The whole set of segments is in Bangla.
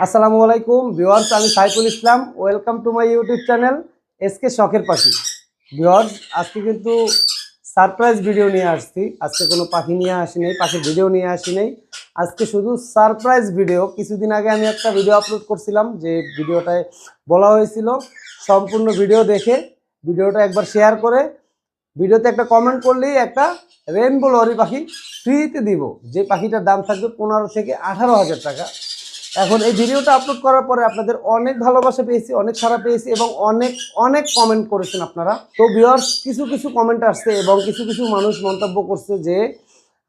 আসসালামু আলাইকুম, ভিউয়ার্স, আমি Saiful Islam. Welcome to my YouTube channel SK শখের পাখি। ভিউয়ার্স, আজকে কিন্তু সারপ্রাইজ ভিডিও নিয়ে আসছি। আজকে কোনো পাখি নিয়ে আসি নেই, পাখির ভিডিও নিয়ে আসি নেই। আজকে শুধু সারপ্রাইজ ভিডিও। কিছুদিন আগে আমি একটা ভিডিও আপলোড করছিলাম, যে ভিডিওটায় বলা হয়েছিল, সম্পূর্ণ ভিডিও দেখে, ভিডিওটা একবার শেয়ার করে। ভিডিওতে একটা কমেন্ট করলেই একটা রেনবো লরি পাখি ফ্রিতে দিব। যে পাখিটার দাম থাকবে পনেরো থেকে আঠারো হাজার টাকা। এখন এই ভিডিওটা আপলোড করার পরে আপনাদের অনেক ভালোবাসা পেয়েছি, অনেক সারা পেয়েছি এবং অনেক অনেক কমেন্ট করেছেন আপনারা। তো ভিউয়ার্স কিছু কিছু কমেন্ট আসছে এবং কিছু কিছু মানুষ মন্তব্য করছে যে,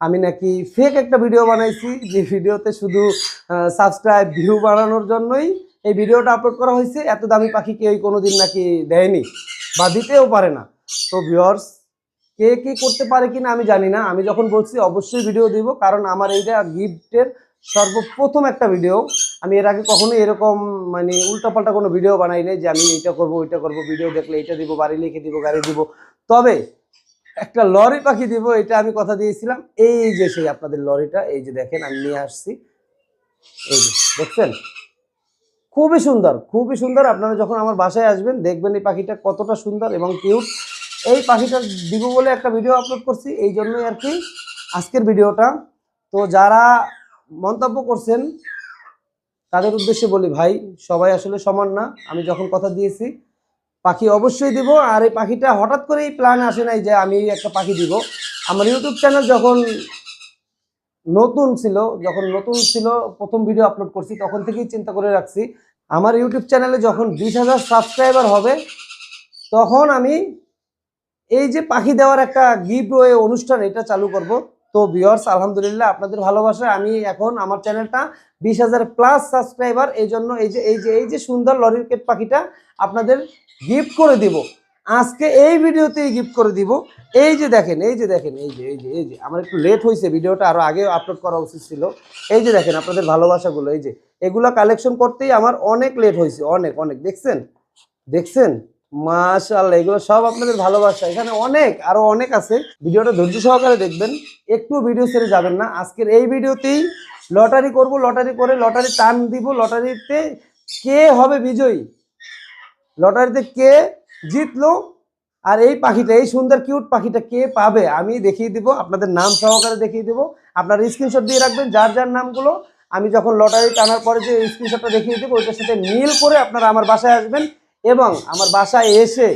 আমি নাকি ফেক একটা ভিডিও বানাইছি, যে ভিডিওতে শুধু সাবস্ক্রাইব ভিউ বাড়ানোর জন্যই এই ভিডিওটা আপলোড করা হয়েছে। এত দামি পাখি কেউ কোনোদিন নাকি দেয়নি বা দিতেও পারে না। তো ভিউয়ার্স কে কে করতে পারে কিনা আমি জানি না। আমি যখন বলছি, অবশ্যই ভিডিও দিব, কারণ আমার এইটা গিফটের সর্বপ্রথম একটা ভিডিও আমি এর আগে কখনোই এরকম মানে উল্টাপাল্টা কোনো ভিডিও বানাই নাই যে আমি এইটা করব, ওইটা করব ভিডিও দেখলে এইটা দিব, বাড়ি লিখে দিব, গাড়ি দিব। তবে একটা লরি পাখি দিব, এটা আমি কথা দিয়েছিলাম, এই যে সেই আপনাদের লরিটা, এই যে দেখেন, আমি নিয়ে আসছি। এই যে, দেখছেন? খুবই সুন্দর খুবই সুন্দর। আপনারা যখন আমার বাসায় আসবেন, দেখবেন এই পাখিটা কতটা সুন্দর এবং কিউট এই পাখিটা দিব বলে একটা ভিডিও আপলোড করছি, এই জন্যই আর কি আজকের ভিডিওটা তো যারা মন্তব্য করছেন, তাদের উদ্দেশ্যে বলি, ভাই, সবাই আসলে সমান না। আমি যখন কথা দিয়েছি, পাখি অবশ্যই দিব। আর এই পাখিটা হঠাৎ করেই প্ল্যান আসে নাই যে আমি একটা পাখি দিব। আমার ইউটিউব চ্যানেল যখন নতুন ছিল, যখন নতুন ছিল, প্রথম ভিডিও আপলোড করছি, তখন থেকেই চিন্তা করে রাখছি। আমার ইউটিউব চ্যানেলে যখন বিশ হাজার সাবস্ক্রাইবার হবে, তখন আমি এই যে পাখি দেওয়ার একটা গিফট অনুষ্ঠান, এটা চালু করব। তো ভিউয়ার্স আলহামদুলিল্লাহ আপনাদের ভালোবাসায় আমি এখন আমার চ্যানেলটা বিশ হাজার প্লাস সাবস্ক্রাইবার এই জন্য এই যে এই যে এই যে সুন্দর লরির কেট পাখিটা আপনাদের গিফট করে দিব। আজকে এই ভিডিওতেই গিফট করে দিব। এই যে দেখেন, এই যে দেখেন, এই যে এই যে এই যে, আমার একটু লেট হয়েছে, ভিডিওটা আরও আগে আপলোড করা উচিত ছিল। এই যে দেখেন আপনাদের ভালোবাসাগুলো, এই যে, এগুলো কালেকশন করতেই আমার অনেক লেট হয়েছে, অনেক অনেক, দেখছেন? দেখছেন? মাশাআল্লাহ, এগুলো সব আপনাদের ভালোবাসা। এখানে অনেক, আরও অনেক আছে। ভিডিওটা ধৈর্য সহকারে দেখবেন। একটু ভিডিও ছেড়ে যাবেন না। আজকের এই ভিডিওতেই লটারি করব, লটারি করে লটারি টান দিব। লটারিতে কে হবে বিজয়ী? লটারিতে কে জিতলো? আর এই পাখিটা, এই সুন্দর কিউট পাখিটা কে পাবে? আমি দেখিয়ে দিব, আপনাদের নাম সহকারে দেখিয়ে দিব। আপনারা স্ক্রিনশট দিয়ে রাখবেন যার যার নামগুলো। আমি যখন লটারি টানার পরে যে স্ক্রিনশটটা দেখিয়ে দেবো, ওইটার সাথে মিল করে আপনারা আমার বাসায় আসবেন। এবং আমার বাসায় এসে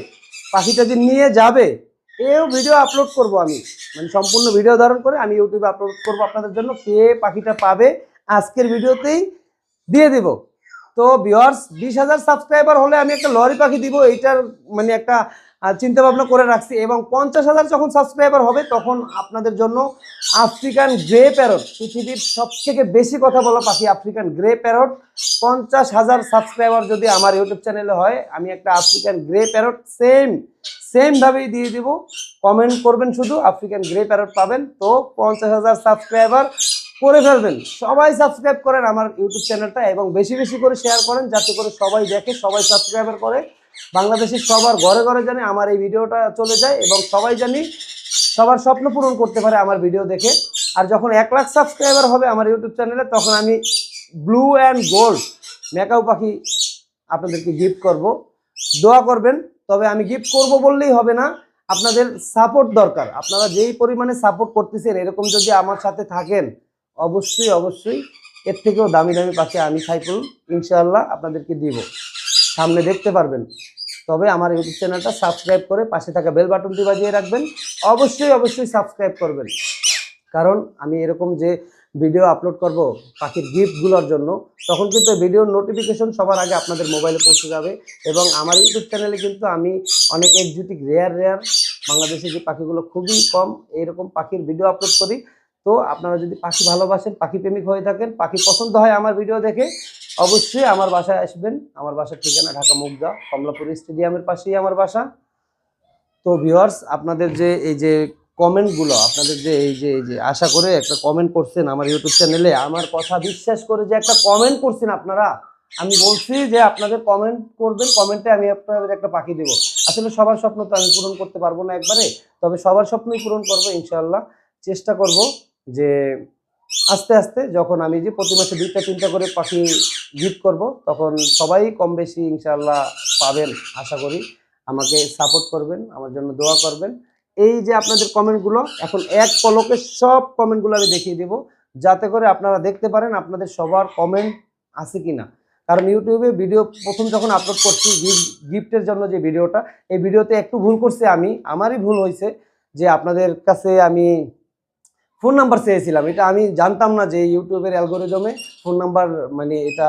পাখিটা যে নিয়ে যাবে, এও ভিডিও আপলোড করব আমি। মানে সম্পূর্ণ ভিডিও ধারণ করে আমি ইউটিউবে আপলোড করব আপনাদের জন্য, কে পাখিটা পাবে আজকের ভিডিওতেই দিয়ে দেব। তো ভিওয়ার্স বিশ হাজার সাবস্ক্রাইবার হলে আমি একটা লরি পাখি দিব, এইটার মানে একটা চিন্তা ভাবনা করে রাখছি এবং পঞ্চাশ হাজার যখন সাবস্ক্রাইবার হবে, তখন আপনাদের জন্য আফ্রিকান গ্রে প্যারট পৃথিবীর সব থেকে বেশি কথা বলা পাখি আফ্রিকান গ্রে প্যারট পঞ্চাশ হাজার সাবস্ক্রাইবার যদি আমার ইউটিউব চ্যানেলে হয়, আমি একটা আফ্রিকান গ্রে প্যারট সেম সেমভাবেই দিয়ে দিব। কমেন্ট করবেন শুধু আফ্রিকান গ্রে প্যারট পাবেন। তো পঞ্চাশ হাজার সাবস্ক্রাইবার করে ফেলবেন। সবাই সাবস্ক্রাইব করেন আমার ইউটিউব চ্যানেলটা এবং বেশি বেশি করে শেয়ার করেন, যাতে করে সবাই দেখে, সবাই সাবস্ক্রাইবার করে। বাংলাদেশের সবার ঘরে ঘরে জানে আমার এই ভিডিওটা চলে যায় এবং সবাই জানি সবার স্বপ্ন পূরণ করতে পারে আমার ভিডিও দেখে। আর যখন এক লাখ সাবস্ক্রাইবার হবে আমার ইউটিউব চ্যানেলে, তখন আমি ব্লু অ্যান্ড গোল্ড মেকাও পাখি আপনাদেরকে গিফট করব। দোয়া করবেন, তবে আমি গিফট করব বললেই হবে না, আপনাদের সাপোর্ট দরকার। আপনারা যেই পরিমাণে সাপোর্ট করতেছেন, এরকম যদি আমার সাথে থাকেন, অবশ্যই অবশ্যই এর থেকেও দামি দামি পাখি আমি সাইকেল ইনশাআল্লাহ আপনাদেরকে দিব। সামনে দেখতে পারবেন। তবে আমার ইউটিউব চ্যানেলটা সাবস্ক্রাইব করে পাশে থাকা বেল বাটনটি বাজিয়ে রাখবেন। অবশ্যই অবশ্যই সাবস্ক্রাইব করবেন। কারণ আমি এরকম যে ভিডিও আপলোড করব পাখির গিফটগুলোর জন্য, তখন কিন্তু ভিডিওর নোটিফিকেশন সবার আগে আপনাদের মোবাইলে পৌঁছে যাবে এবং আমার ইউটিউব চ্যানেলে কিন্তু আমি অনেক এক্সোটিক রেয়ার রেয়ার বাংলাদেশে যে পাখিগুলো খুবই কম এইরকম পাখির ভিডিও আপলোড করি। তো আপনারা যদি পাখি ভালোবাসেন, পাখি প্রেমিক হয়ে থাকেন, পাখি পছন্দ হয় আমার ভিডিও দেখে অবশ্যই আমার বাসায় আসবেন। আমার বাসার ঠিকানা ঢাকা মুগদা, কমলাপুর স্টেডিয়ামের পাশেই আমার বাসা। তো ভিউয়ার্স আপনাদের যে এই যে কমেন্টগুলো, আপনাদের যে এই যে এই যে আশা করে একটা কমেন্ট করছেন আমার ইউটিউব চ্যানেলে, আমার কথা বিশ্বাস করে যে একটা কমেন্ট করছেন আপনারা, আমি বলছি যে আপনাদের কমেন্ট করবেন, কমেন্টে আমি আপনাদের একটা পাখি দেবো। আসলে সবার স্বপ্ন তো আমি পূরণ করতে পারব না একবারে, তবে সবার স্বপ্নই পূরণ করব ইনশাল্লাহ চেষ্টা করব যে আস্তে আস্তে যখন আমি যে প্রতি মাসে দুইটা তিনটা করে পাখি গিফট করব, তখন সবাই কম বেশি ইনশাল্লাহ পাবেন আশা করি। আমাকে সাপোর্ট করবেন, আমার জন্য দোয়া করবেন। এই যে আপনাদের কমেন্টগুলো এখন এক পলকে সব কমেন্টগুলো আমি দেখিয়ে দেবো, যাতে করে আপনারা দেখতে পারেন আপনাদের সবার কমেন্ট আছে কি না কারণ ইউটিউবে ভিডিও প্রথম যখন আপলোড করছি গিফটের জন্য যে ভিডিওটা এই ভিডিওতে একটু ভুল করছি আমি, আমারই ভুল হয়েছে যে আপনাদের কাছে আমি ফোন নাম্বার চেয়েছিলাম। এটা আমি জানতাম না যে ইউটিউবের অ্যালগোরিজমে ফোন নাম্বার মানে এটা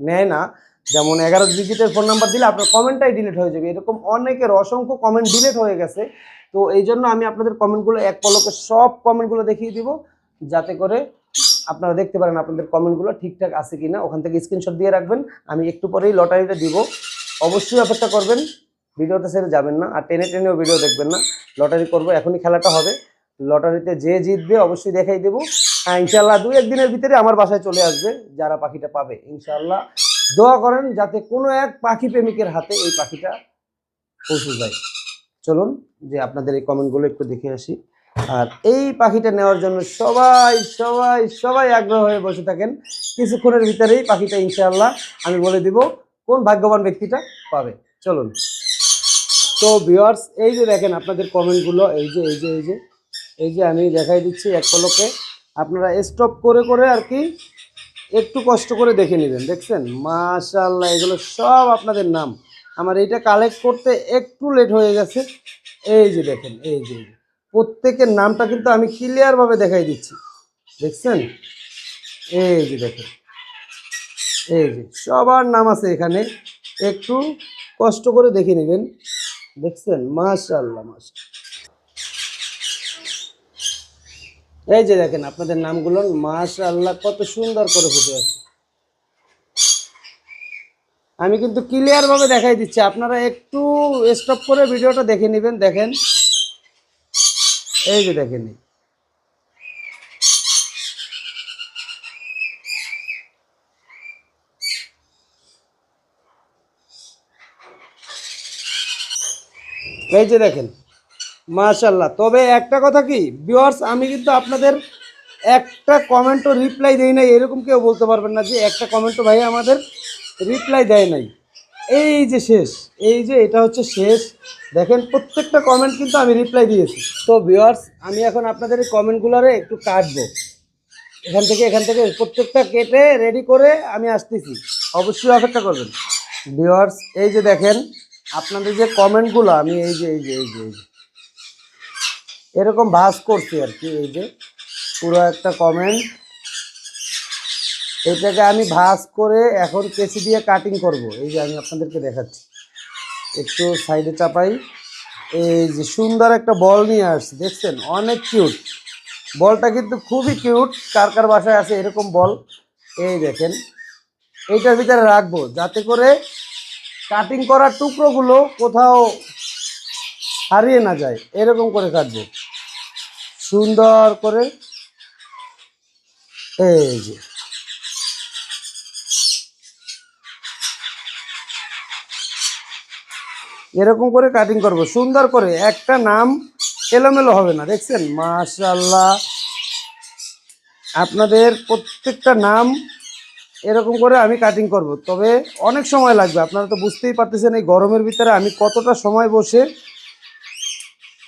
নেয় না। যেমন এগারো ডিজিটের ফোন নাম্বার দিলে আপনার কমেন্টটাই ডিলিট হয়ে যাবে। এরকম অনেকের অসংখ্য কমেন্ট ডিলিট হয়ে গেছে। তো এই জন্য আমি আপনাদের কমেন্টগুলো এক পলকে সব কমেন্টগুলো দেখিয়ে দিব, যাতে করে আপনারা দেখতে পারেন আপনাদের কমেন্টগুলো ঠিকঠাক আছে কি না ওখান থেকে স্ক্রিনশট দিয়ে রাখবেন। আমি একটু পরেই লটারিটা দিব। অবশ্যই অপেক্ষা করবেন। ভিডিওটা সেরে যাবেন না। আর টেনে টেনেও ভিডিও দেখবেন না। লটারি করব, এখনই খেলাটা হবে। লটারিতে যে জিতবে অবশ্যই দেখাই দেবো। হ্যাঁ ইনশাল্লাহ দু একদিনের ভিতরে আমার বাসায় চলে আসবে, যারা পাখিটা পাবে ইনশাল্লাহ দোয়া করেন যাতে কোনো এক পাখি প্রেমিকের হাতে এই পাখিটা পৌঁছে যায়। চলুন, যে আপনাদের এই কমেন্টগুলো একটু দেখে আসি। আর এই পাখিটা নেওয়ার জন্য সবাই সবাই সবাই আগ্রহ হয়ে বসে থাকেন। কিছুক্ষণের ভিতরেই পাখিটা ইনশাআল্লাহ, আমি বলে দিব কোন ভাগ্যবান ব্যক্তিটা পাবে। চলুন। তো ভিউয়ার্স এই যে দেখেন আপনাদের কমেন্টগুলো, এই যে এই যে এই যে। এই যে আমি দেখাই দিচ্ছি এক পলকে। আপনারা স্টপ করে করে আর কি একটু কষ্ট করে দেখে নেবেন, দেখছেন? মাশাল্লাহ এগুলো সব আপনাদের নাম। আমার এইটা কালেক্ট করতে একটু লেট হয়ে গেছে। এই যে দেখেন, এই যে প্রত্যেকের নামটা কিন্তু আমি ক্লিয়ারভাবে দেখাই দিচ্ছি। দেখছেন? এই যে দেখেন। এই যে, সবার নাম আছে এখানে। একটু কষ্ট করে দেখে নেবেন। দেখছেন? মাশাল্লাহ মাশাল্লাহ এই যে দেখেন, আপনাদের নামগুলো মাশাল্লাহ কত সুন্দর করে ফুটে আছে আমি কিন্তু ক্লিয়ার ভাবে দেখাই দিচ্ছি, আপনারা একটু স্টপ করে ভিডিওটা দেখে নেবেন, দেখেন এই যে দেখেন। এই যে দেখেন মাশাল্লাহ তবে একটা কথা কি ভিউয়ার্স আমি কিন্তু আপনাদের একটা কমেন্টও রিপ্লাই দেই নাই, এরকম কেউ বলতে পারবেন না যে একটা কমেন্টও ভাই আমাদের রিপ্লাই দেয় নাই। এই যে শেষ, এই যে এটা হচ্ছে শেষ, দেখেন প্রত্যেকটা কমেন্ট কিন্তু আমি রিপ্লাই দিয়েছি। তো ভিউয়ার্স আমি এখন আপনাদের এই কমেন্টগুলোরে একটু কাটবো। এখান থেকে এখান থেকে প্রত্যেকটা কেটে রেডি করে আমি আসতেছি। অবশ্যই অপেক্ষা করবেন। ভিউয়ার্স এই যে দেখেন, আপনাদের যে কমেন্টগুলো আমি এই যে এই যে এই যে এই যে। এরকম ভাস করছি আর কি, এই যে। পুরো একটা কমেন্ট এটাকে আমি ভাস করে এখন কেসি দিয়ে কাটিং করব। এই যে আমি আপনাদেরকে দেখাচ্ছি। একটু সাইডে চাপাই। এই যে সুন্দর একটা বল নিয়ে আসছি, দেখছেন? অনেক কিউট বলটা কিন্তু খুবই কিউট কার কার বাসায় আছে এরকম বল? এই দেখেন। এইটার ভিতরে রাখব, যাতে করে কাটিং করার টুকরোগুলো কোথাও হারিয়ে না যায়। এরকম করে কাটবো। সুন্দর করে এই যে। এরকম করে কাটিং করব, সুন্দর করে। একটা নাম এলোমেলো হবে না, দেখছেন? মাশাল্লাহ আপনাদের প্রত্যেকটা নাম এরকম করে আমি কাটিং করব। তবে অনেক সময় লাগবে, আপনারা তো বুঝতেই পারতেছেন এই গরমের ভিতরে আমি কতটা সময় বসে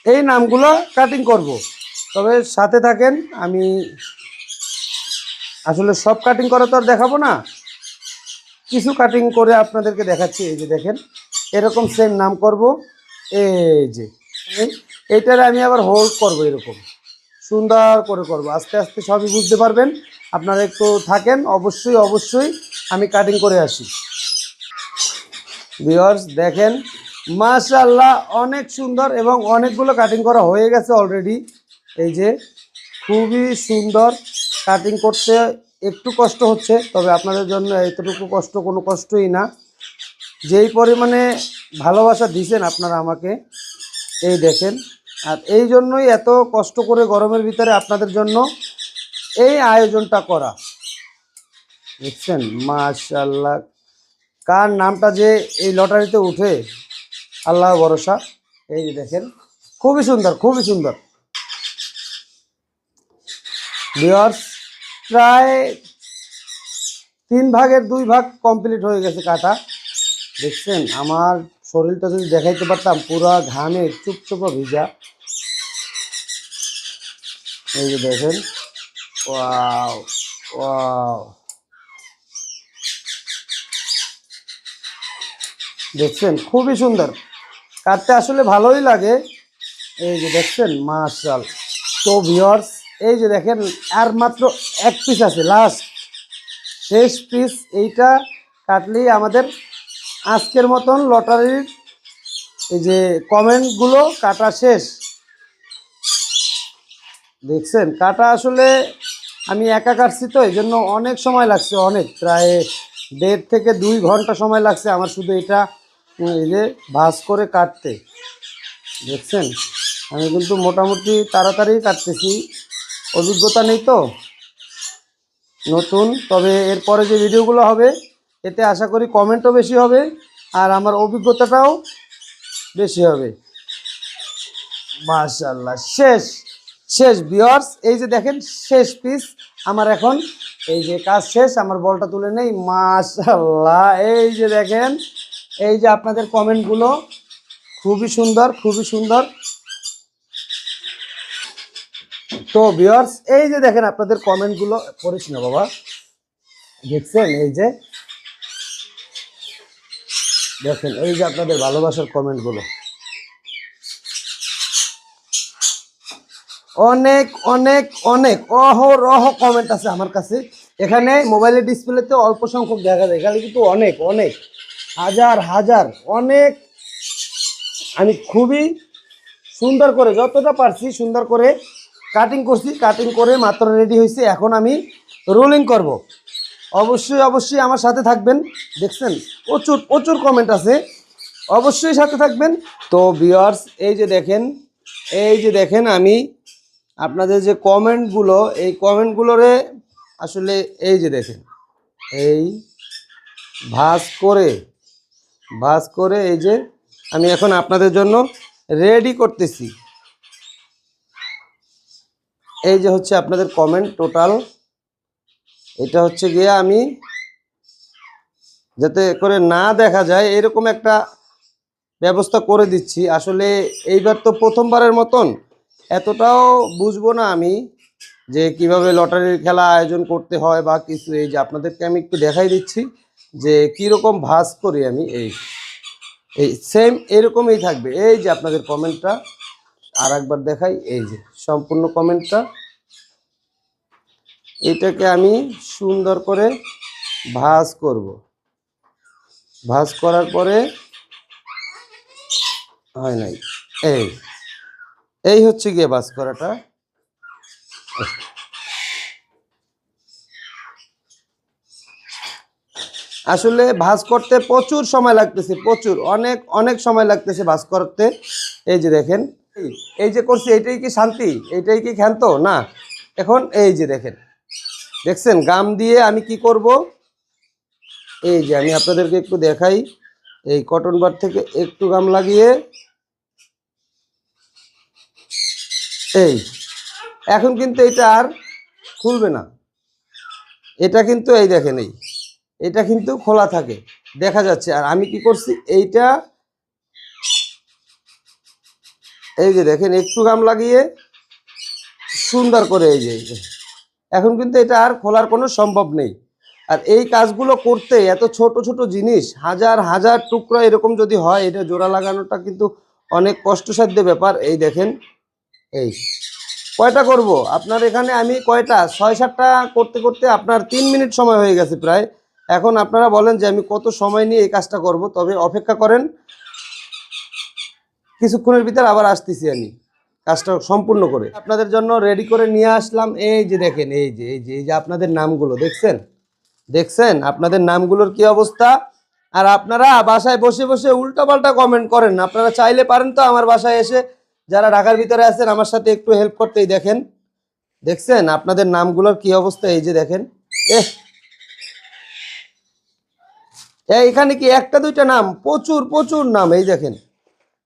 এই নামগুলো কাটিং করব। তবে সাথে থাকেন, আমি আসলে সব কাটিং করা তো আর দেখাবো না। কিছু কাটিং করে আপনাদেরকে দেখাচ্ছি, এই যে দেখেন, এরকম সেম নাম করব। এই যে, এইটার আমি আবার হোল্ড করব এরকম, সুন্দর করে করব। আস্তে আস্তে সবই বুঝতে পারবেন, আপনারা একটু থাকেন, অবশ্যই অবশ্যই আমি কাটিং করে আসি। ভিউয়ার্স দেখেন মাশাল্লাহ অনেক সুন্দর এবং অনেকগুলো কাটিং করা হয়ে গেছে অলরেডি এই যে খুবই সুন্দর কাটিং করতে একটু কষ্ট হচ্ছে, তবে আপনাদের জন্য এতটুকু কষ্ট কোনো কষ্টই না। যেই পরিমাণে ভালোবাসা দিছেন আপনারা আমাকে, এই দেখেন। আর এই জন্যই এত কষ্ট করে গরমের ভিতরে আপনাদের জন্য এই আয়োজনটা করা। দেখছেন মাশাল্লাহ কার নামটা যে এই লটারিতে উঠে আল্লাহ ভরসা। এই দেখেন, খুবই সুন্দর খুবই সুন্দর। ভিওয়ার্স প্রায় তিন ভাগের দুই ভাগ কমপ্লিট হয়ে গেছে কাটা। দেখছেন, আমার শরীরটা যদি দেখাইতে পারতাম, পুরো ঘামে চুপচুপা ভিজা। এই যে দেখেন দেখছেন, খুবই সুন্দর। কাটতে আসলে ভালোই লাগে। এই যে দেখছেন মার্শাল তো ভিওর্স এই যে দেখেন, আর মাত্র এক পিস আছে লাস্ট শেষ পিস এইটা কাটলেই আমাদের আজকের মতন লটারির এই যে কমেন্টগুলো কাটা শেষ। দেখছেন, কাটা আসলে আমি একা কাটছি তো, এই জন্য অনেক সময় লাগছে, অনেক। প্রায় দেড় থেকে দুই ঘণ্টা সময় লাগছে আমার শুধু এটা এই যে ভাঁজ করে কাটতে। দেখছেন, আমি কিন্তু মোটামুটি তাড়াতাড়ি কাটতেছি। অভিজ্ঞতা নেই তো? নতুন, তবে এরপরে যে ভিডিওগুলো হবে, এতে আশা করি কমেন্টও বেশি হবে, আর আমার অভিজ্ঞতাটাও বেশি হবে। মাশাল্লাহ শেষ শেষ বিয়ার্স এই যে দেখেন, শেষ পিস আমার এখন, এই যে কাজ শেষ, আমার বলটা তুলে নেই মাশাল্লাহ এই যে দেখেন, এই যে আপনাদের কমেন্টগুলো খুবই সুন্দর খুবই সুন্দর। তো বিয়ার্স এই যে দেখেন আপনাদের কমেন্টগুলো পড়িস না বাবা। দেখছেন? এই যে, দেখেন, এই যে আপনাদের ভালোবাসার কমেন্টগুলো অনেক অনেক অনেক অহরহ কমেন্ট আছে আমার কাছে। এখানে মোবাইলের ডিসপ্লেতে অল্প সংখ্যক দেখা যায়। এখানে কিন্তু অনেক অনেক, হাজার হাজার, অনেক। আমি খুবই সুন্দর করে, যতটা পারছি সুন্দর করে কাটিং করছি কাটিং করে মাত্র রেডি হয়েছে। এখন আমি রোলিং করব। অবশ্যই অবশ্যই আমার সাথে থাকবেন। দেখছেন, প্রচুর প্রচুর কমেন্ট আছে। অবশ্যই সাথে থাকবেন। তো ভিউয়ার্স এই যে দেখেন, এই যে দেখেন আমি আপনাদের যে কমেন্টগুলো এই কমেন্টগুলোরে আসলে এই যে দেখেন, এই ভাঁজ করে ভাঁজ করে এই যে আমি এখন আপনাদের জন্য রেডি করতেছি। এই যে হচ্ছে আপনাদের কমেন্ট টোটাল এটা হচ্ছে গিয়ে আমি যাতে করে না দেখা যায়, এরকম একটা ব্যবস্থা করে দিচ্ছি। আসলে এইবার তো প্রথমবারের মতন, এতটাও বুঝব না আমি যে কীভাবে লটারির খেলা আয়োজন করতে হয় বা কিছু। এই যে আপনাদেরকে আমি একটু দেখাই দিচ্ছি যে কীরকম ভাঁজ করি আমি এই এই সেম এরকমই থাকবে। এই যে আপনাদের কমেন্টটা আর একবার দেখাই, এই যে। সম্পূর্ণ কমেন্টটা। এটাকে আমি সুন্দর করে ভাঁজ করব। ভাঁজ করার পরে হয় নাই। এই এই হচ্ছে গিয়ে ভাঁজ করাটা। আসলে ভাঁজ করতে প্রচুর সময় লাগতেছে, প্রচুর। অনেক অনেক সময় লাগতেছে ভাঁজ করতে। এই যে দেখেন এই- যে করছি, এটাই কি শান্তি? এইটাই কি ক্ষান্ত? না। এখন এই যে দেখেন। দেখছেন, গাম দিয়ে আমি কি করব? এই যে আমি আপনাদেরকে একটু দেখাই। এই কটন বার থেকে একটু গাম লাগিয়ে, এই। এখন কিন্তু এটা আর খুলবে না। এটা কিন্তু এই দেখেন, এই। এটা কিন্তু খোলা থাকে। দেখা যাচ্ছে। আর আমি কি করছি? এইটা এই যে দেখেন, একটু গাম লাগিয়ে সুন্দর করে এই যে এখন কিন্তু এটা আর খোলার কোনো সম্ভব নেই। আর এই কাজগুলো করতে এত ছোট ছোট জিনিস, হাজার হাজার টুকরো এরকম যদি হয়, এটা জোড়া লাগানোটা কিন্তু অনেক কষ্টসাধ্য ব্যাপার। এই দেখেন, এই কয়টা করব? আপনার এখানে আমি কয়টা? ছয় সাতটা করতে করতে আপনার তিন মিনিট সময় হয়ে গেছে প্রায়। এখন আপনারা বলেন যে আমি কত সময় নিয়ে এই কাজটা করব, তবে অপেক্ষা করেন। কিছুক্ষণের ভিতরে আবার আসতেছি আমি। কাজটা সম্পূর্ণ করে। আপনাদের জন্য রেডি করে নিয়ে আসলাম। এই যে দেখেন, এই যে এই যে এই যে আপনাদের নামগুলো, দেখছেন? দেখছেন? আপনাদের নামগুলোর কি অবস্থা? আর আপনারা বাসায় বসে বসে উল্টাপাল্টা কমেন্ট করেন। আপনারা চাইলে পারেন তো আমার বাসায় এসে যারা ঢাকার ভিতরে আছেন আমার সাথে একটু হেল্প করতেই দেখেন। দেখছেন? আপনাদের নামগুলোর কি অবস্থা? এই যে দেখেন। এহ! এখানে কি একটা দুইটা নাম? প্রচুর প্রচুর নাম। এই দেখেন।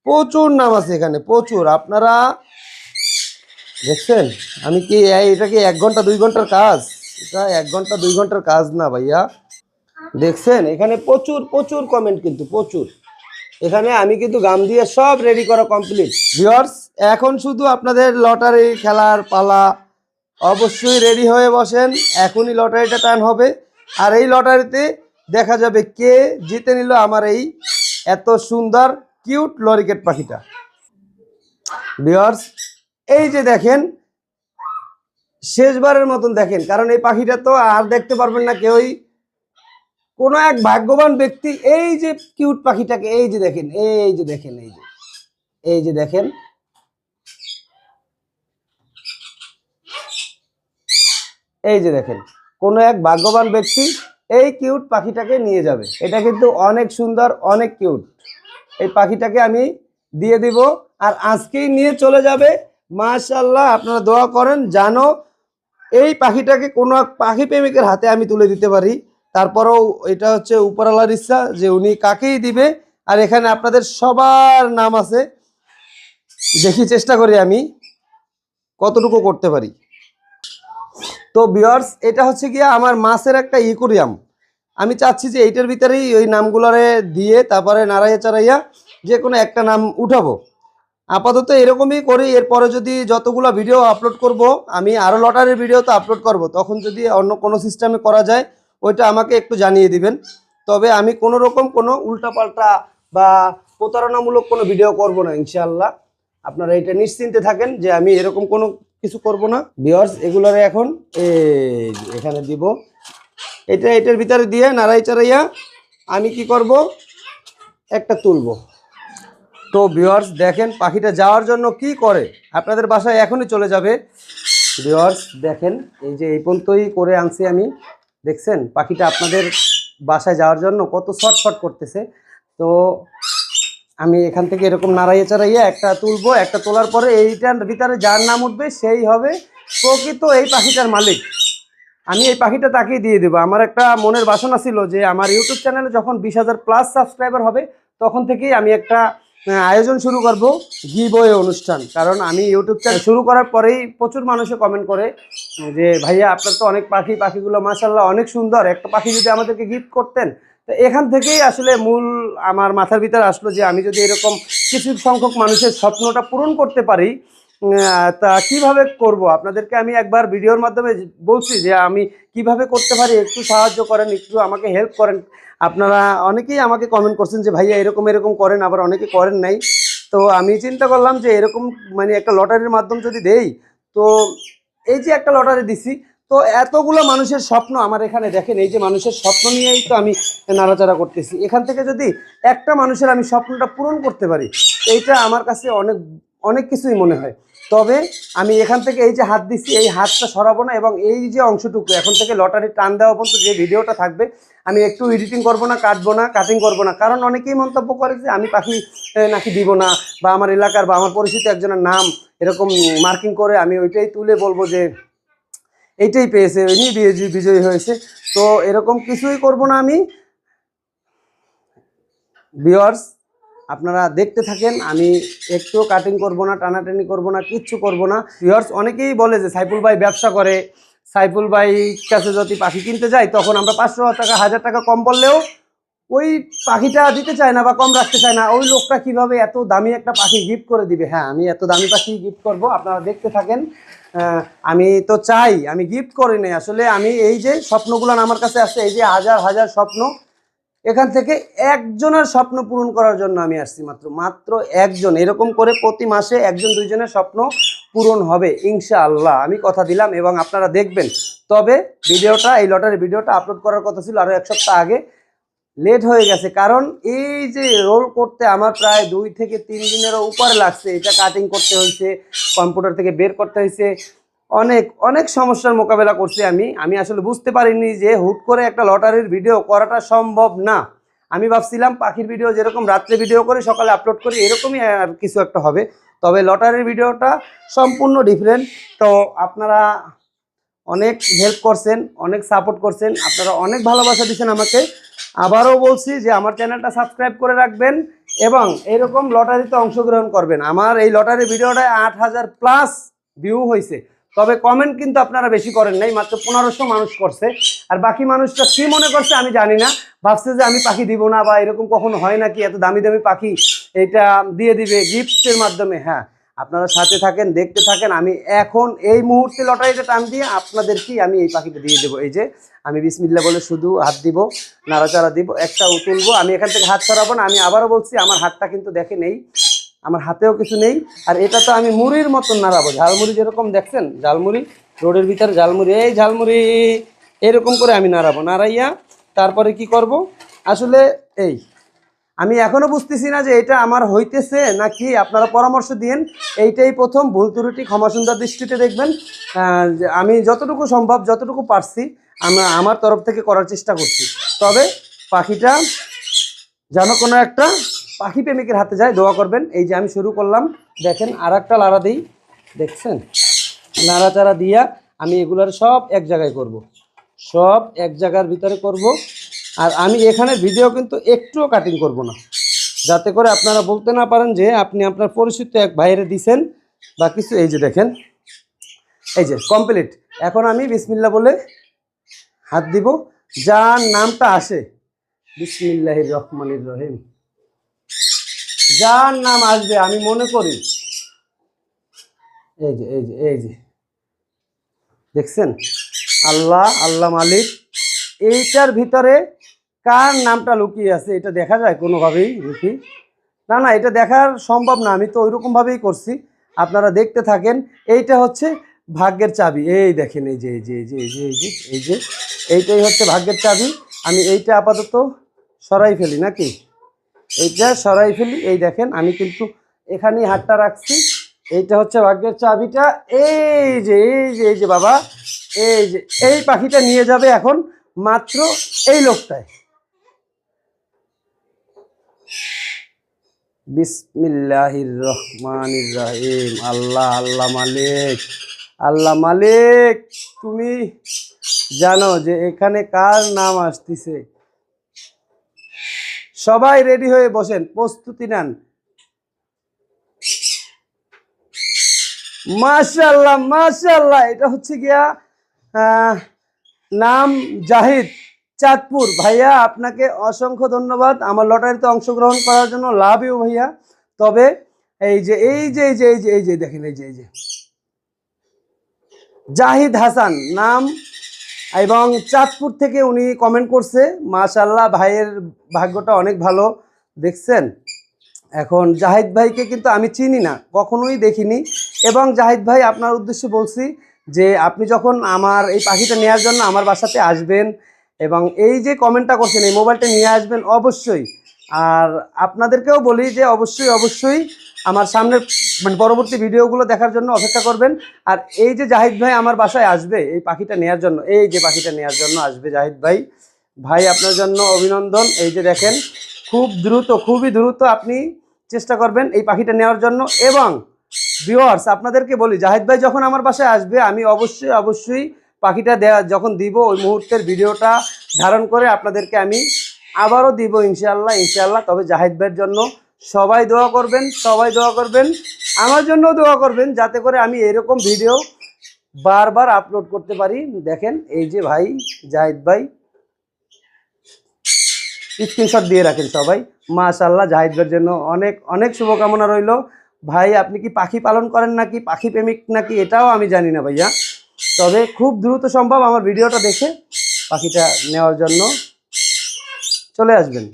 প্রচুর নাম আছে এখানে, প্রচুর। আপনারা দেখছেন? আমি কি এটা কি এক ঘণ্টা, দুই ঘণ্টার কাজ? এটা এক ঘণ্টা, দুই ঘণ্টার কাজ না ভাইয়া। দেখছেন? এখানে প্রচুর প্রচুর কমেন্ট কিন্তু, প্রচুর। এখানে আমি কিন্তু গাম দিয়ে সব রেডি করা কমপ্লিট ভিওর্স এখন শুধু আপনাদের লটারি খেলার পালা অবশ্যই রেডি হয়ে বসেন। এখনই লটারিটা টান হবে। আর এই লটারিতে দেখা যাবে কে জিতে নিল আমার এই এত সুন্দর কিউট লরিকেট পাখিটা। ভিওর্স এই যে দেখেন, শেষবারের মতন দেখেন, কারণ এই পাখিটা তো আর দেখতে পারবেন না কেউই। কোনো এক ভাগ্যবান ব্যক্তি এই যে কিউট পাখিটাকে, এই যে দেখেন, এই যে দেখেন, এই যে এই যে দেখেন। এই যে দেখেন, কোনো এক ভাগ্যবান ব্যক্তি এই কিউট পাখিটাকে নিয়ে যাবে। এটা কিন্তু অনেক সুন্দর, অনেক কিউট। এই পাখিটাকে আমি দিয়ে দিব। আর আজকেই নিয়ে চলে যাবে। মাশাল্লাহ আপনারা দোয়া করেন জানো এই পাখিটাকে কোনো এক পাখি প্রেমিকের হাতে আমি তুলে দিতে পারি। তারপরেও এটা হচ্ছে উপরওয়ালার ইচ্ছা যে উনি কাকেই দিবে। আর এখানে আপনাদের সবার নাম আছে। দেখি, চেষ্টা করি আমি কতটুকু করতে পারি। তো বিয়ার্স এটা হচ্ছে গিয়ে আমার মাছের একটা ইকুরিয়াম। আমি চাচ্ছি যে এইটার ভিতরেই ওই নামগুলোরে দিয়ে তারপরে নাড়াইয়া চাড়াইয়া যে কোনো একটা নাম উঠাবো। আপাতত এরকমই করি, এরপরে যদি যতগুলো ভিডিও আপলোড করব, আমি আরও লটারির ভিডিও তো আপলোড করব, তখন যদি অন্য কোনো সিস্টেমে করা যায়, ওইটা আমাকে একটু জানিয়ে দিবেন। তবে আমি কোনো রকম কোনো উল্টাপাল্টা বা প্রতারণামূলক কোনো ভিডিও করব না, ইনশাআল্লাহ। আপনারা এটা নিশ্চিন্তে থাকেন যে আমি এরকম কোনো কিছু করব না। বিয়ার্স এগুলারে এখন এখানে দিব। এটা এটার ভিতরে দিয়ে নাড়াই চাড়াইয়া আমি কি করব? একটা তুলব। তো ভিউয়ার্স দেখেন, পাখিটা যাওয়ার জন্য কি করে? আপনাদের বাসায় এখনই চলে যাবে। ভিউয়ার্স দেখেন, এই যে এই পর্যন্তই করে আনছি আমি। দেখছেন, পাখিটা আপনাদের বাসায় যাওয়ার জন্য কত শর্ট করতেছে। তো আমি এখান থেকে এরকম নাড়াইয়ে চাড়াইয়া একটা তুলবো, একটা তোলার পরে এইটার ভিতরে যার নাম উঠবে, সেই হবে প্রকৃত এই পাখিটার মালিক। আমি এই পাখিটা তাকেই দিয়ে দেবো। আমার একটা মনের বাসনা ছিল যে আমার ইউটিউব চ্যানেলে যখন বিশ হাজার প্লাস সাবস্ক্রাইবার হবে, তখন থেকেই আমি একটা আয়োজন শুরু করব, গিবয়ে অনুষ্ঠান। কারণ আমি ইউটিউব চ্যানেল শুরু করার পরেই প্রচুর মানুষে কমেন্ট করে, যে, ভাইয়া, আপনার তো অনেক পাখি, পাখিগুলো মাসাল্লাহ অনেক সুন্দর। একটা পাখি যদি আমাদেরকে গিফট করতেন? তো এখান থেকেই আসলে মূল আমার মাথার ভিতরে আসলো যে, আমি যদি এরকম কিছু সংখ্যক মানুষের স্বপ্নটা পূরণ করতে পারি তা কীভাবে করব? আপনাদেরকে আমি একবার ভিডিওর মাধ্যমে বলছি যে, আমি কীভাবে করতে পারি? একটু সাহায্য করেন, একটু আমাকে হেল্প করেন। আপনারা অনেকেই আমাকে কমেন্ট করছেন যে, ভাইয়া, এরকম এরকম করেন। আবার অনেকে করেন নাই। তো আমি চিন্তা করলাম যে, এরকম মানে একটা লটারির মাধ্যম যদি দেই, তো এই যে একটা লটারি দিছি, তো এতগুলো মানুষের স্বপ্ন আমার এখানে দেখেন, এই যে মানুষের স্বপ্ন নিয়েই তো আমি নাড়াচাড়া করতেছি। এখান থেকে যদি একটা মানুষের আমি স্বপ্নটা পূরণ করতে পারি, এইটা আমার কাছে অনেক অনেক কিছুই মনে হয়। তবে আমি এখান থেকে এই যে হাত দিচ্ছি এই হাতটা সরাবো না এবং এই যে অংশটুকু এখন থেকে লটারি টান দেওয়া পর্যন্ত যে ভিডিওটা থাকবে, আমি একটু এডিটিং করব না, কাটবো না কাটিং করব না। কারণ অনেকেই মন্তব্য করে যে আমি পাখি নাকি দিব না, বা আমার এলাকার বা আমার পরিচিত একজনের নাম এরকম মার্কিং করে আমি ওইটাই তুলে বলব যে এইটাই পেয়েছে ইনি বিজয়ী বিজয়ী হয়েছে। তো এরকম কিছুই করব না আমি। ভিওয়ার্স আপনারা দেখতে থাকেন, আমি একটুও কাটিং করব না, টানাটানি করব না, কিচ্ছু করব না। ভিওয়ার্স অনেকেই বলে যে সাইফুল ভাই ব্যবসা করে, সাইফুল ভাই কাছে যদি পাখি কিনতে যাই তখন আমরা পাঁচশো টাকা, হাজার টাকা কম বললেও ওই পাখিটা দিতে চায় না বা কম রাখতে চায় না, ওই লোকটা কীভাবে এত দামি একটা পাখি গিফট করে দিবে? হ্যাঁ আমি এত দামি পাখি গিফট করব, আপনারা দেখতে থাকেন। আমি তো চাই, আমি গিফট করি নাই। আসলে আমি এই যে স্বপ্নগুলো আমার কাছে আছে, এই যে হাজার হাজার স্বপ্ন এখান থেকে একজনের স্বপ্ন পূরণ করার জন্য আমি আসছি মাত্র মাত্র একজন। এরকম করে প্রতি মাসে একজন, দুইজনের স্বপ্ন পূরণ হবে, ইনশাআল্লাহ। আমি কথা দিলাম এবং আপনারা দেখবেন। তবে ভিডিওটা, এই লটারি ভিডিওটা আপলোড করার কথা ছিল আরও এক সপ্তাহ আগে। লেট হয়ে গেছে, কারণ এই যে রোল করতে আমার প্রায় দুই থেকে তিন দিনেরও উপরে লাগছে। এটা কাটিং করতে হয়েছে কম্পিউটার থেকে বের করতে হয়েছে। অনেক অনেক সমস্যার মোকাবেলা করছি আমি। আমি আসলে বুঝতে পারিনি যে হুট করে একটা লটারির ভিডিও করাটা সম্ভব না। আমি ভাবছিলাম পাখির ভিডিও যেরকম রাত্রে ভিডিও করে, সকালে আপলোড করি, এরকমই আর কিছু একটা হবে। তবে লটারির ভিডিওটা সম্পূর্ণ ডিফারেন্ট তো আপনারা অনেক হেল্প করছেন, অনেক সাপোর্ট করছেন। আপনারা অনেক ভালোবাসা দিচ্ছেন আমাকে। আবারও বলছি যে আমার চ্যানেলটা সাবস্ক্রাইব করে রাখবেন এবং এরকম লটারিতে অংশগ্রহণ করবেন। আমার এই লটারি ভিডিওটায় আট হাজার প্লাস ভিউ হয়েছে তবে কমেন্ট কিন্তু আপনারা বেশি করেন নাই, মাত্র পনেরোশো মানুষ করছে। আর বাকি মানুষটা কি মনে করছে আমি জানি না। ভাবছে যে আমি পাখি দিব না বা এরকম কখনো হয় নাকি? এত দামি দামি পাখি এটা দিয়ে দিবে গিফটের মাধ্যমে। হ্যাঁ আপনারা সাথে থাকেন, দেখতে থাকেন। আমি এখন এই মুহূর্তে লটারিটা টান দিয়ে আপনাদেরকেই আমি এই পাখিটা দিয়ে দেবো। এই যে, আমি বিসমিল্লা বলে শুধু হাত দিব, নাড়াচাড়া দিব, একটা তুলবো। আমি এখান থেকে হাত সরাবো না, আমি আবারও বলছি, আমার হাতটা কিন্তু দেখে নেই। আমার হাতেও কিছু নেই। আর এটা তো আমি মুড়ির মতন নাড়াবো। ঝালমুড়ি যেরকম দেখছেন, ঝালমুড়ি, রোডের ভিতরে ঝালমুড়ি, এই ঝালমুড়ি, এরকম করে আমি নাড়াবো। নাড়াইয়া তারপরে কি করব? আসলে এই, আমি এখনও বুঝতেছি না যে এটা আমার হইতেছে নাকি, আপনারা পরামর্শ দিন এইটাই প্রথম, ভুল ত্রুটি, ক্ষমা সুন্দর দৃষ্টিতে দেখবেন। আমি যতটুকু সম্ভব, যতটুকু পারছি, আমরা আমার তরফ থেকে করার চেষ্টা করছি। তবে পাখিটা যেন কোনো একটা পাখি প্রেমিকের হাতে যায়, দোয়া করবেন। এই যে আমি শুরু করলাম, দেখেন আর একটা লাড়া দিই, দেখছেন? নাড়াচাড়া দিয়া আমি এগুলার সব এক জায়গায় করব। সব এক জায়গার ভিতরে করব। আর আমি এখানে ভিডিও কিন্তু একটুও কাটিং করব না। যাতে করে আপনারা বলতে না পারেন যে আপনি আপনার পরিচিত এক ভাইয়ের দিছেন বা কিছু, এই যে দেখেন। এই যে কমপ্লিট এখন আমি বিসমিল্লা বলে হাত দিব। যার নামটা আসে, বিসমিল্লাহির রহমানির রহিম। যার নাম আসবে, আমি মনে করি। এই যে এই যে এই যে। দেখছেন? আল্লাহ আল্লাহ মালিক, এইটার ভিতরে কার নামটা লুকিয়ে আছে, এটা দেখা যায় কোনোভাবেই দেখি না না, এটা দেখার সম্ভব না, আমি তো ওইরকমভাবেই করছি। আপনারা দেখতে থাকেন, এইটা হচ্ছে ভাগ্যের চাবি। এই দেখেন, এই যে এই যে এই যে এই যে এই যে এই যে, এইটাই হচ্ছে ভাগ্যের চাবি। আমি এইটা আপাতত সরাই ফেলি, নাকি? এইটা সরাই ফেলি। এই দেখেন, আমি কিন্তু এখানেই হাতটা রাখছি। এইটা হচ্ছে ভাগ্যের চাবিটা। এই যে এই যে এই যে বাবা, এই যে, এই পাখিটা নিয়ে যাবে এখন মাত্র এই লোকটায়। বিসমিল্লাহির রহমানির রহিম। আল্লাহ আল্লাহ মালিক আল্লাহ মালিক, তুমি জানো যে এখানে কার নাম আসতেছে? সবাই রেডি হয়ে বসেন, প্রস্তুতি নেন। মাশাল্লাহ মাশাল্লাহ এটা হচ্ছে গিয়া নাম জাহিদ চাঁদপুর। ভাইয়া, আপনাকে অসংখ্য ধন্যবাদ। আমার লটারিতে অংশগ্রহণ করার জন্য লাভ ইউ ভাইয়া। তবে এই যে এই যে এই যে এই যে এই যে, দেখেন, এই যে এই যে। জাহিদ হাসান, নাম এবং চাঁদপুর থেকে উনি কমেন্ট করছে মাশাল্লাহ ভাইয়ের ভাগ্যটা অনেক ভালো। দেখছেন? এখন জাহিদ ভাইকে কিন্তু আমি চিনি না, কখনোই দেখিনি। এবং জাহিদ ভাই, আপনার উদ্দেশ্যে বলছি যে, আপনি যখন আমার এই পাখিটা নেওয়ার জন্য আমার বাসাতে আসবেন এবং এই যে কমেন্টটা করছেন, এই মোবাইলটা নিয়ে আসবেন, অবশ্যই। আর আপনাদেরকেও বলি যে, অবশ্যই অবশ্যই আমার সামনে মানে পরবর্তী ভিডিওগুলো দেখার জন্য অপেক্ষা করবেন। আর এই যে জাহিদ ভাই আমার বাসায় আসবে, এই পাখিটা নেওয়ার জন্য, এই যে পাখিটা নেওয়ার জন্য আসবে জাহিদ ভাই। ভাই, আপনার জন্য অভিনন্দন। এই যে দেখেন, খুব দ্রুত, খুবই দ্রুত আপনি চেষ্টা করবেন এই পাখিটা নেওয়ার জন্য। এবং ভিওয়ার্স আপনাদেরকে বলি, জাহিদ ভাই যখন আমার বাসায় আসবে, আমি অবশ্যই অবশ্যই পাখিটা দেওয়া যখন দিব, ওই মুহূর্তের ভিডিওটা ধারণ করে আপনাদেরকে আমি আবারও দিব ইনশাল্লাহ ইনশাল্লাহ তবে জাহিদ ভাইয়ের জন্য সবাই দোয়া করবেন, সবাই দোয়া করবেন। আমার জন্য দোয়া করবেন যাতে করে আমি এরকম ভিডিও বারবার আপলোড করতে পারি। দেখেন, এই যে ভাই, জাহিদ ভাই স্ক্রিনশট দিয়ে রাখেন সবাই। মাশাল্লাহ জাহিদ ভাইয়ের জন্য অনেক অনেক শুভকামনা রইল। ভাই, আপনি কি পাখি পালন করেন নাকি? পাখি প্রেমিক নাকি? এটাও আমি জানি না ভাইয়া। তবে খুব দ্রুত সম্ভব আমার ভিডিওটা দেখে পাখিটা নেওয়ার জন্য চলে আসবেন।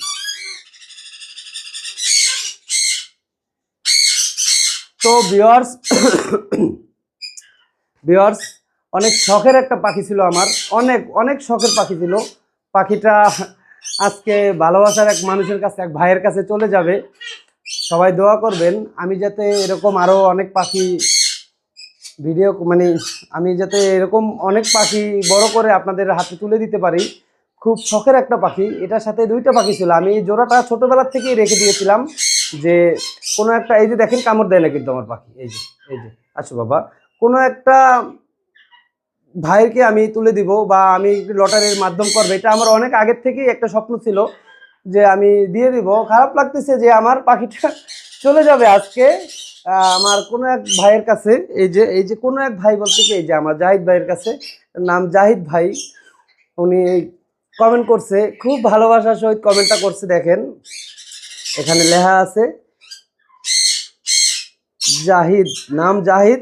তো বিয়ার্স বিয়ার্স অনেক শখের একটা পাখি ছিল আমার। অনেক অনেক শখের পাখি ছিল। পাখিটা আজকে ভালোবাসার এক মানুষের কাছে, এক ভাইয়ের কাছে চলে যাবে। সবাই দোয়া করবেন, আমি যাতে এরকম আরও অনেক পাখি ভিডিও মানে আমি যাতে এরকম অনেক পাখি বড় করে আপনাদের হাতে তুলে দিতে পারি। খুব শখের একটা পাখি। এটার সাথে দুইটা পাখি ছিল। আমি জোড়াটা ছোটোবেলার থেকেই রেখে দিয়েছিলাম। যে কোনো একটা, এই যে দেখেন কামড় দেয় না কিন্তু আমার পাখি, এই যে এই যে আচ্ছা বাবা, কোনো একটা ভাইকে আমি তুলে দিব বা আমি লটারির মাধ্যম করব, এটা আমার অনেক আগের থেকেই একটা স্বপ্ন ছিল যে আমি দিয়ে দিব। খারাপ লাগতেছে যে আমার পাখিটা চলে যাবে আজকে। আমার কোনো এক ভাইয়ের কাছে, এই যে এই যে কোনো এক ভাই বলতে কি, এই যে আমার জাহিদ ভাইয়ের কাছে নাম জাহিদ ভাই, উনি কমেন্ট করছে, খুব ভালোবাসার সহিত কমেন্টটা করছে, দেখেন। এখানে লেখা আছে জাহিদ, নাম জাহিদ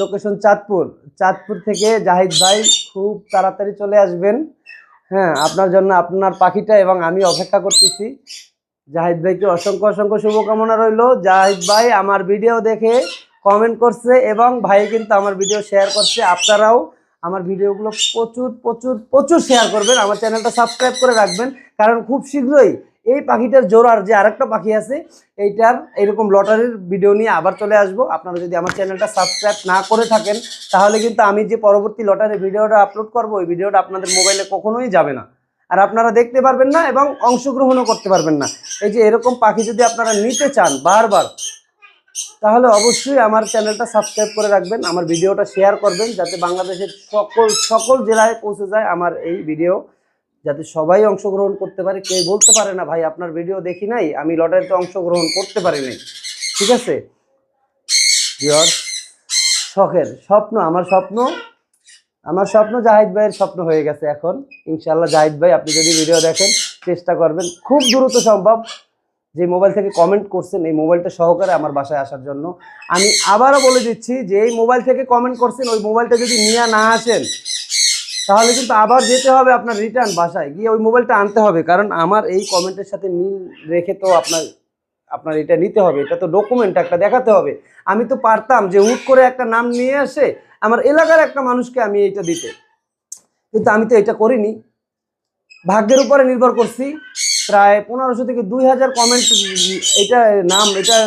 লোকেশন চাঁদপুর। চাঁদপুর থেকে জাহিদ ভাই খুব তাড়াতাড়ি চলে আসবেন। হ্যাঁ আপনার জন্য আপনার পাখিটা এবং আমি অপেক্ষা করতেছি। জাহিদ ভাইকে অসংখ্য অসংখ্য শুভকামনা রইল। জাহিদ ভাই আমার ভিডিও দেখে কমেন্ট করছে এবং ভাই কিন্তু আমার ভিডিও শেয়ার করছে। আপনারাও আমার ভিডিওগুলো প্রচুর প্রচুর প্রচুর শেয়ার করবেন। আমার চ্যানেলটা সাবস্ক্রাইব করে রাখবেন। কারণ খুব শীঘ্রই এই পাখিটার জোড়ার যে আরেকটা পাখি আছে, এইটার এরকম লটারির ভিডিও নিয়ে আবার চলে আসব। আপনারা যদি আমার চ্যানেলটা সাবস্ক্রাইব না করে থাকেন, তাহলে কিন্তু আমি যে পরবর্তী লটারির ভিডিওটা আপলোড করব, ওই ভিডিওটা আপনাদের মোবাইলে কখনোই যাবে না। আর আপনারা দেখতে পারবেন না এবং অংশগ্রহণও করতে পারবেন না। এই যে এরকম পাখি যদি আপনারা নিতে চান বারবার, তাহলে অবশ্যই আমার চ্যানেলটা সাবস্ক্রাইব করে রাখবেন, আমার ভিডিওটা শেয়ার করবেন, যাতে বাংলাদেশের সকল সকল জেলায় পৌঁছে যায় আমার এই ভিডিও যাতে সবাই অংশগ্রহণ করতে পারে। কেউ বলতে পারে না, ভাই, আপনার ভিডিও দেখি নাই, আমি লটারিতে অংশগ্রহণ করতে পারি নাই। ঠিক আছে? শখের স্বপ্ন, আমার স্বপ্ন আমার স্বপ্ন জাহিদ ভাইয়ের স্বপ্ন হয়ে গেছে এখন। ইনশাল্লাহ জাহিদ ভাই, আপনি যদি ভিডিও দেখেন, চেষ্টা করবেন। খুব দ্রুত সম্ভব যে মোবাইল থেকে কমেন্ট করছেন, এই মোবাইলটা সহকারে আমার বাসায় আসার জন্য। আমি আবারও বলে দিচ্ছি যে, এই মোবাইল থেকে কমেন্ট করছেন, ওই মোবাইলটা যদি নিয়ে না আসেন তাহলে কিন্তু আবার যেতে হবে আপনার রিটার্ন বাসায়। গিয়ে ওই মোবাইলটা আনতে হবে, কারণ আমার এই কমেন্টের সাথে মিল রেখে তো আপনার আপনার এটা নিতে হবে। এটা তো ডকুমেন্ট একটা দেখাতে হবে। আমি তো পারতাম যে হুট করে একটা নাম নিয়ে আসে আমার এলাকার একটা মানুষকে আমি এইটা দিতে। কিন্তু আমি তো এটা করিনি। ভাগ্যের উপরে নির্ভর করছি। প্রায় পনেরোশো থেকে দুই হাজার কমেন্ট এটা নাম, এটা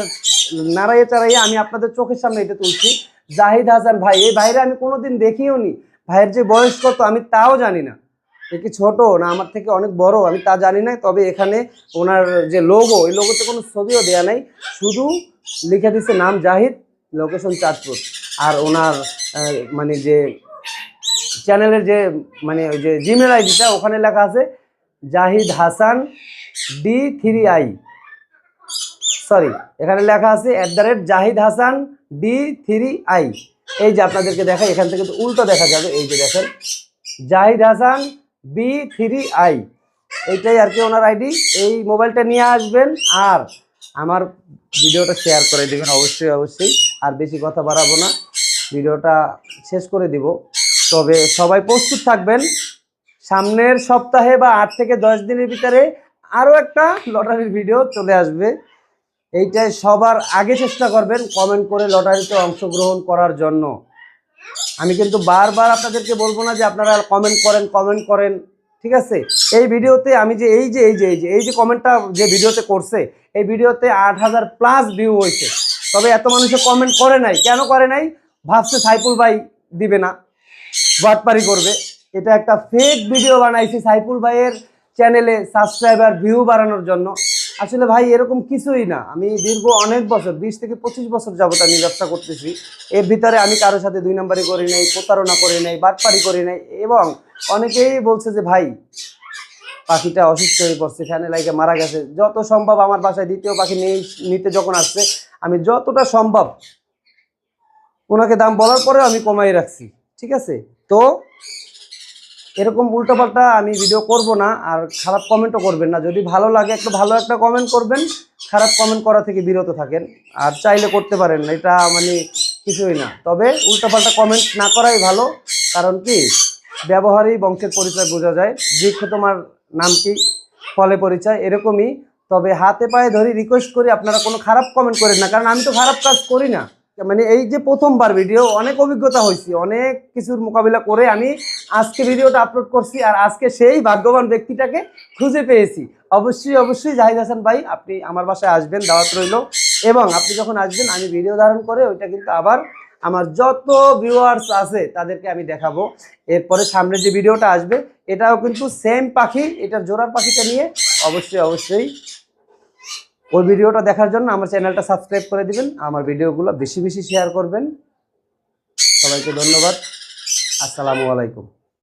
নাড়াইয়ে চাড়াইয়ে আমি আপনাদের চোখের সামনে এটা তুলছি। জাহিদ হাসান ভাই, এই ভাইরা আমি কোনোদিন দেখিও নি ভাইয়ের যে বয়স কত আমি তাও জানি না। এ কি ছোট না আমার থেকে অনেক বড় আমি তা জানি না, তবে এখানে ওনার যে লোগো ওই লোগোতে কোনো ছবিও দেয়া নাই। শুধু লিখে দিচ্ছে নাম জাহিদ লোকেশন চাঁদপুর। আর ওনার মানে যে চ্যানেলের যে মানে ওই যে জিমেল আইডিটা ওখানে লেখা আছে, Zahid Hasan D three I sorry এখানে লেখা আছে at the rate Zahid Hasan D three I এই যে আপনাদেরকে দেখাই, এখান থেকে তো উল্টো দেখা যাবে, এই যে দেখেন। Zahid Hasan B three I, এইটাই আর কি ওনার আইডি। এই মোবাইলটা নিয়ে আসবেন আর আমার ভিডিওটা শেয়ার করে দেবেন, অবশ্যই অবশ্যই। আর বেশি কথা বাড়াবো না, ভিডিওটা শেষ করে দিব। তবে সবাই প্রস্তুত থাকবেন, সামনের সপ্তাহে বা আট থেকে দশ দিনের ভিতরে আরও একটা লটারির ভিডিও চলে আসবে। এইটাই সবার আগে চেষ্টা করবেন কমেন্ট করে লটারিতে অংশগ্রহণ করার জন্য। আমি কিন্তু বারবার আপনাদেরকে বলব না যে আপনারা কমেন্ট করেন কমেন্ট করেন, ঠিক আছে? এই ভিডিওতে আমি যে, এই যে এই যে এই যে এই যে কমেন্টটা যে ভিডিওতে করছে, এই ভিডিওতে আট হাজার প্লাস ভিউ হয়েছে। তবে এত মানুষে কমেন্ট করে নাই। কেন করে নাই? ভাবছে সাইফুল ভাই দিবে না, বাটপারি করবে। এটা একটা ফেক ভিডিও বানাইছি সাইফুল ভাইয়ের চ্যানেলে সাবস্ক্রাইবার ভিউ বাড়ানোর জন্য। আসলে ভাই, এরকম কিছুই না। আমি দীর্ঘ অনেক বছর, বিশ থেকে পঁচিশ বছর যাবত আমি ব্যবসা করতেছি। এর ভিতরে আমি কারোর সাথে দুই নম্বরই করি নাই, প্রতারণা করি নাই, বাটপারি করি নাই এবং অনেকেই বলছে যে, ভাই, পাখিটা অসুস্থ হয়ে পড়ছে, ফ্যানে লাইকে মারা গেছে। যত সম্ভব আমার বাসায় দ্বিতীয় পাখি নেই, নিতে যখন আসছে, আমি যতটা সম্ভব ওনাকে দাম বলার পরেও আমি কমাই রাখছি। ঠিক আছে? তো এরকম উল্টোপাল্টা আমি ভিডিও করব না, আর খারাপ কমেন্টও করবেন না। যদি ভালো লাগে, একটু ভালো একটা কমেন্ট করবেন, খারাপ কমেন্ট করা থেকে বিরত থাকেন, আর চাইলে করতে পারেন এটা মানে কিছুই না। তবে উল্টোপাল্টা কমেন্ট না করাই ভালো, কারণ কি? ব্যবহারেই বংশের পরিচয় বোঝা যায়, বৃক্ষ তোমার নাম কি? ফলে পরিচয়, এরকমই। তবে হাতে পায়ে ধরে রিকোয়েস্ট করি, আপনারা কোনো খারাপ কমেন্ট করেন না, কারণ আমি তো খারাপ কাজ করি না। মানে এই যে প্রথমবার ভিডিও অনেক অভিজ্ঞতা হয়েছি, অনেক কিছুর মোকাবিলা করে আমি আজকে ভিডিওটা আপলোড করছি আর আজকে সেই ভাগ্যবান ব্যক্তিটাকে খুঁজে পেয়েছি। অবশ্যই অবশ্যই জাহিদ হাসান ভাই, আপনি আমার বাসায় আসবেন, দাওয়াত রইল এবং আপনি যখন আসবেন, আমি ভিডিও ধারণ করে ওইটা কিন্তু আবার আমার যত ভিউয়ার্স আছে, তাদেরকে আমি দেখাবো। এরপরে সামনে যে ভিডিওটা আসবে, এটাও কিন্তু সেম পাখি, এটার জোড়ার পাখিটা নিয়ে অবশ্যই অবশ্যই ওই ভিডিওটা দেখার জন্য আমার চ্যানেলটা সাবস্ক্রাইব করে দিবেন, আমার ভিডিওগুলো বেশি বেশি শেয়ার করবেন। সবাইকে ধন্যবাদ। আসসালামু আলাইকুম।